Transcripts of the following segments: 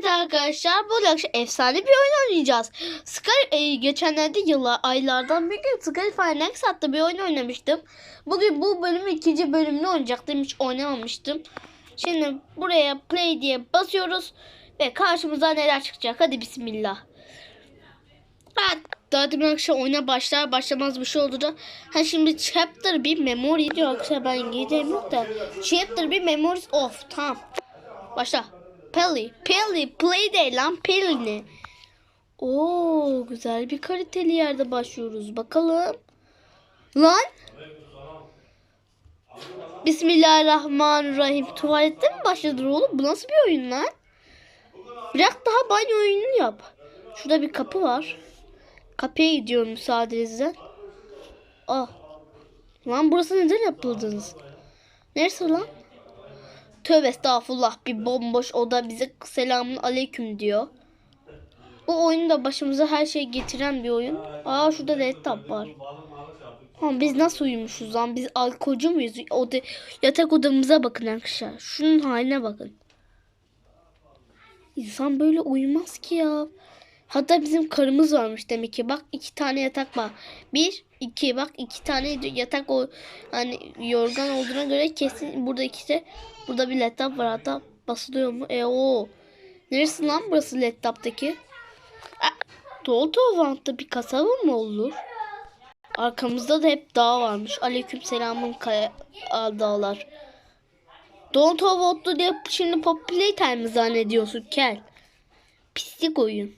Evet arkadaşlar bu akşam efsane bir oyun oynayacağız. Sky e, geçenlerde yıllar aylardan bir gün Sky Finance adlı bir oyun oynamıştım. Bugün bu bölümün ikinci bölümünü oynayacaktım. Hiç oynamamıştım. Şimdi buraya play diye basıyoruz. Ve karşımıza neler çıkacak. Hadi bismillah. Ha, daha demin akşam oyuna başlar başlamaz bir şey oldu da. Ha şimdi chapter bir memory diyor. Arkadaşlar ben yok da. Chapter bir memories of. Tamam. Başla. Pelly. Pelly. Play day lan. Pelly ne? Oo güzel bir kaliteli yerde başlıyoruz. Bakalım. Lan. Bismillahirrahmanirrahim. Tuvalette mi başladın oğlum? Bu nasıl bir oyun lan? Bırak daha banyo oyununu yap. Şurada bir kapı var. Kapıya gidiyorum müsaadenizle. Ah. Lan burası neden yapıldınız? Neresi lan? Tövbe estağfurullah bir bomboş oda bize selamun aleyküm diyor. Bu oyun da başımıza her şey getiren bir oyun. Aa şurada laptop var. Ha, biz nasıl uyumuşuz lan? Biz alkolcü müyüz? Oda, yatak odamıza bakın arkadaşlar. Şunun haline bakın. İnsan böyle uyumaz ki ya. Hatta bizim karımız varmış demek ki. Bak iki tane yatak var. Bir, iki. Bak iki tane yatak o hani yorgan olduğuna göre kesin burada ikisi. Burada bir laptop var hatta basılıyor mu? E o. Neresi lan burası laptop'taki? Dolto Vant'ta bir kasaba mı olur? Arkamızda da hep dağ varmış. Aleyküm selamın kaya dağlar. Don't Vant'ta diye şimdi Populate Time zannediyorsun kel. Pislik oyun.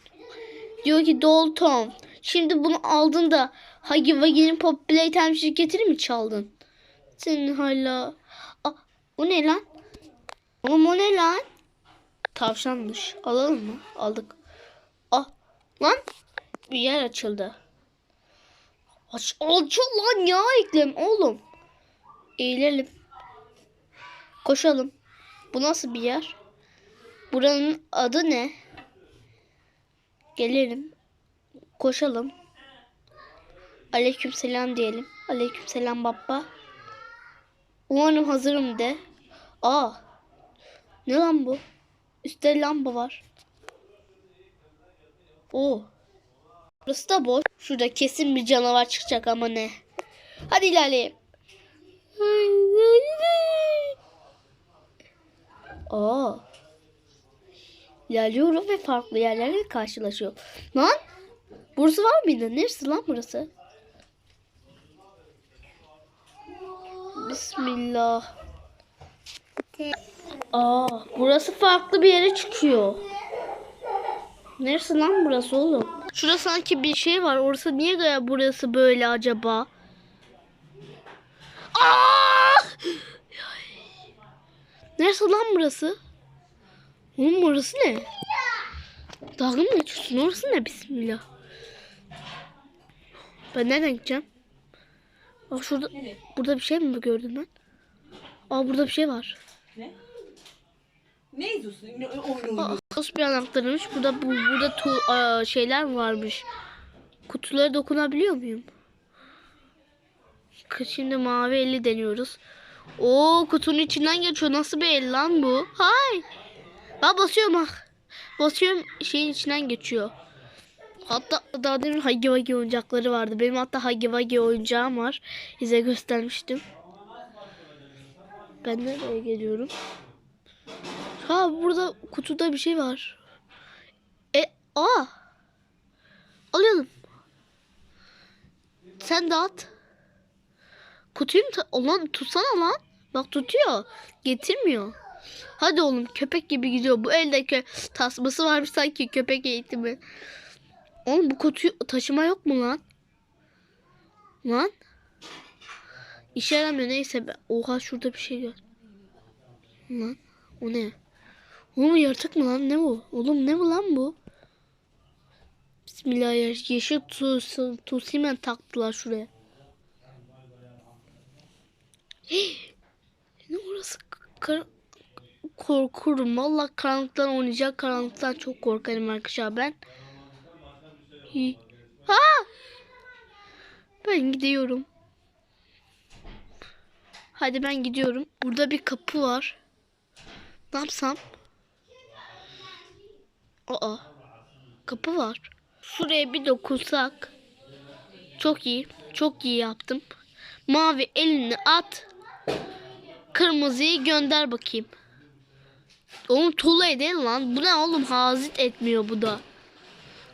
Diyor ki Dalton. Şimdi bunu aldın da Huggy Wuggy'nin Pop Playtime şirketini mi çaldın? Senin hala... Aa, o ne lan? Oğlum o ne lan? Tavşanmış. Alalım mı? Aldık. Ah lan bir yer açıldı. Aç, açıl lan ya eklem oğlum. Eğilelim. Koşalım. Bu nasıl bir yer? Buranın adı ne? Gelelim. Koşalım. Aleyküm selam diyelim. Aleyküm selam baba. Umarım hazırım de. Aa. Ne lan bu? Üstte lamba var. Oo. Burası da boş. Şurada kesin bir canavar çıkacak ama ne? Hadi ilerleyelim. Aa. İlerliyorum ve farklı yerlerle karşılaşıyorum. Lan! Burası var mıydı? Neresi lan burası? Bismillah. Aa, burası farklı bir yere çıkıyor. Neresi lan burası oğlum? Şurada sanki bir şey var. Orası niye ya burası böyle acaba? Aa! Neresi lan burası? Oğlum orası ne? Dalga mı geçiyorsun? Orası ne? Bismillah. Ben nereden gideceğim? Bak şurada burada bir şey mi gördüm ben? Aa burada bir şey var. Ne? Ne izliyorsun? Oyun bir anahtarıymış? Burada bu burada tu, aa, şeyler varmış. Kutulara dokunabiliyor muyum? Şimdi mavi eli deniyoruz. Oo kutunun içinden geçiyor. Nasıl bir el lan bu? Hay. Ben basıyorum bak. Basıyorum şeyin içinden geçiyor. Hatta daha demin Hagi Wagi oyuncakları vardı. Benim hatta Hagi Wagi oyuncağım var. Size göstermiştim. Ben nereye geliyorum? Ha burada kutuda bir şey var. E aa. Alalım. Sen at. Kutuyu mu ta- lan tutsana lan. Bak tutuyor. Getirmiyor. Hadi oğlum köpek gibi gidiyor. Bu elde kö- tasması varmış sanki köpek eğitimi. Oğlum bu kutuyu taşıma yok mu lan? Lan? İşe yaramıyor neyse. Ben... Oha şurada bir şey gör. Lan o ne? Oğlum yaratık mı lan ne bu? Oğlum ne bu lan bu? Bismillah yeşil tuz, tusimen taktılar şuraya. Hii! ne orası kar korkurum. Valla karanlıktan oynayacak. Karanlıktan çok korkarım arkadaşlar ben. Ha! Ben gidiyorum. Hadi ben gidiyorum. Burada bir kapı var. Ne yapsam? Aa. Kapı var. Şuraya bir dokunsak. Çok iyi. Çok iyi yaptım. Mavi elini at. Kırmızıyı gönder bakayım. Oğlum tuğla değil lan. Bu ne oğlum hazit etmiyor bu da.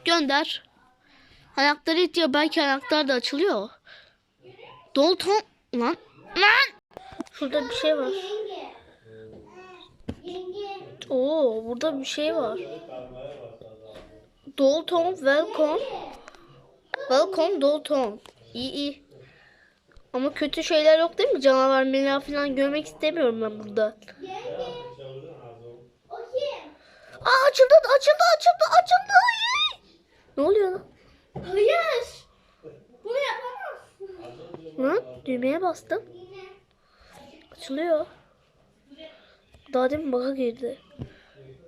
Gönder. Anahtarı itiyor. Belki anahtar da açılıyor. Dalton lan. Lan. Şurada bir şey var. Oo burada bir şey var. Dalton welcome. Welcome Dalton. İyi iyi. Ama kötü şeyler yok değil mi? Canavar mela falan görmek istemiyorum ben burada. Aa açıldı açıldı açıldı açıldı. Ay! Ne oluyor lan? Hayır. Bunu yapamazsın. Lan düğmeye bastım. Açılıyor. Daha demin baka girdi.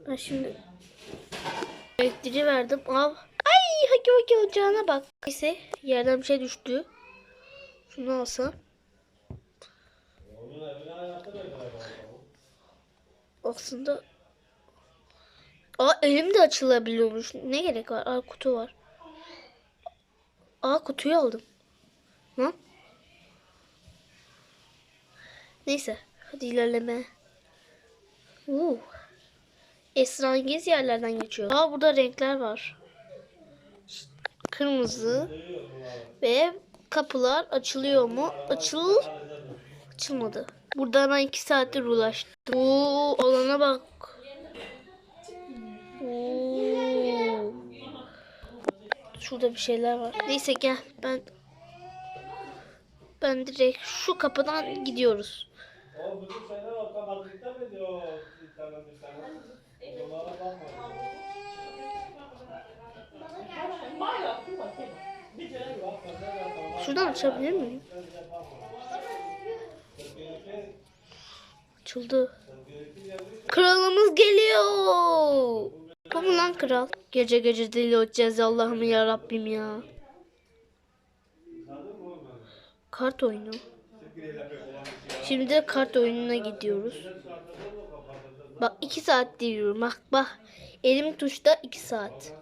Ben şimdi elektriği verdim. Al. Ay haki haki ocağına bak. Neyse yerden bir şey düştü. Şunu alsam. Aslında Aa elim de açılabiliyormuş. Ne gerek var? Aa kutu var. Aa kutuyu aldım. Lan. Neyse. Hadi ilerleme. Uu. Esrangiz yerlerden geçiyor. Aa burada renkler var. Kırmızı. Ve kapılar açılıyor mu? Açıl. Açılmadı. Burada ben iki saattir uğraştım. Oo, alana bak. Oo. Şurada bir şeyler var. Neyse gel ben ben direkt şu kapıdan gidiyoruz. Şuradan açabilir miyim? Açıldı. Kralımız geliyor. Mu lan kral? Gece gece deli olacağız Allah'ım ya Rabbim ya. Kart oyunu. Şimdi de kart oyununa gidiyoruz. Bak iki saat diyorum. Bak bak. Elim tuşta iki saat.